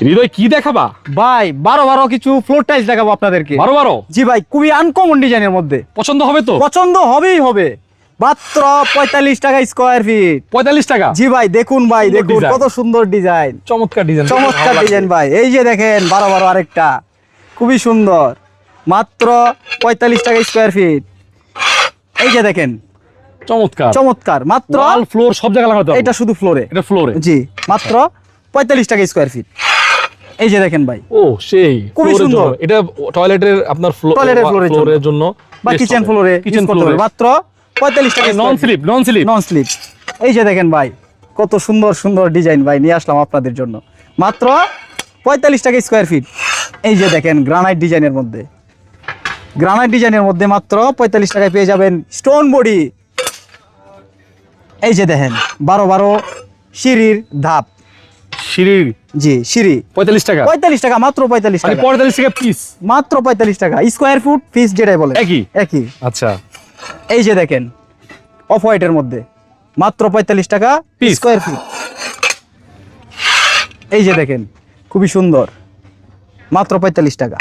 হৃদয় কি দেখাবা? ভাই বারো বারো কিছু ফ্লোর টাইলস দেখাবো আপনাদেরকে। বারো বারো? জি ভাই খুবই আনকমন ডিজাইনের মধ্যে। পছন্দ হবে তো? পছন্দ হবেই হবে। মাত্র পঁয়তাল্লিশ টাকা স্কোয়ার ফিট পঁয়তাল্লিশ টাকা? জি ভাই দেখুন ভাই সুন্দর দেখুন কত সুন্দর ডিজাইন চমৎকার ডিজাইন চমৎকার ডিজাইন ভাই। এই যে দেখেন বারো বারো আরেকটা। খুবই সুন্দর। মাত্র পঁয়তাল্লিশ টাকা স্কোয়ার ফিট এই যে দেখেন। চমৎকার। চমৎকার। মাত্র ফ্লোর সব জায়গায় লাগাতে এটা শুধু ফ্লোরে এটা ফ্লোরে জি মাত্র পঁয়তাল্লিশ টাকা স্কোয়ার ফিট এই যে দেখেন ভাই। ও সেই খুবই সুন্দর। এটা টয়লেটের আপনার। ফ্লোরের জন্য। বা কিচেন ফ্লোরে কিচেন কিচেন ফ্লোরে মাত্র পঁয়তাল্লিশ টাকা non slip non slip non slip এই যে দেখেন ভাই কত সুন্দর সুন্দর ডিজাইন ভাই নিয়ে আসলাম আপনাদের জন্য। মাত্র পঁয়তাল্লিশ টাকা স্কোয়ার ফিট। এই যে দেখেন গ্রানাইট ডিজাইনের মধ্যে। গ্রানাইট ডিজাইনের মধ্যে মাত্র পঁয়তাল্লিশ টাকায় পেয়ে যাবেন স্টোন বডি এই যে দেখেন বারো বারো সিঁড়ির ধাপ। জি সিঁড়ি। পঁয়তাল্লিশ টাকা। পঁয়তাল্লিশ টাকা মাত্র পঁয়তাল্লিশ মানে টাকা। পঁয়তাল্লিশ টাকা পিস মাত্র পঁয়তাল্লিশ টাকা। স্কোয়ার ফুট পিস যেটাই বলে একই? একই। আচ্ছা। এই যে দেখেন অফ হোয়াইটের মধ্যে। মাত্র পঁয়তাল্লিশ টাকা। স্কোয়ার ফিট এই যে দেখেন খুবই সুন্দর। মাত্র পঁয়তাল্লিশ টাকা।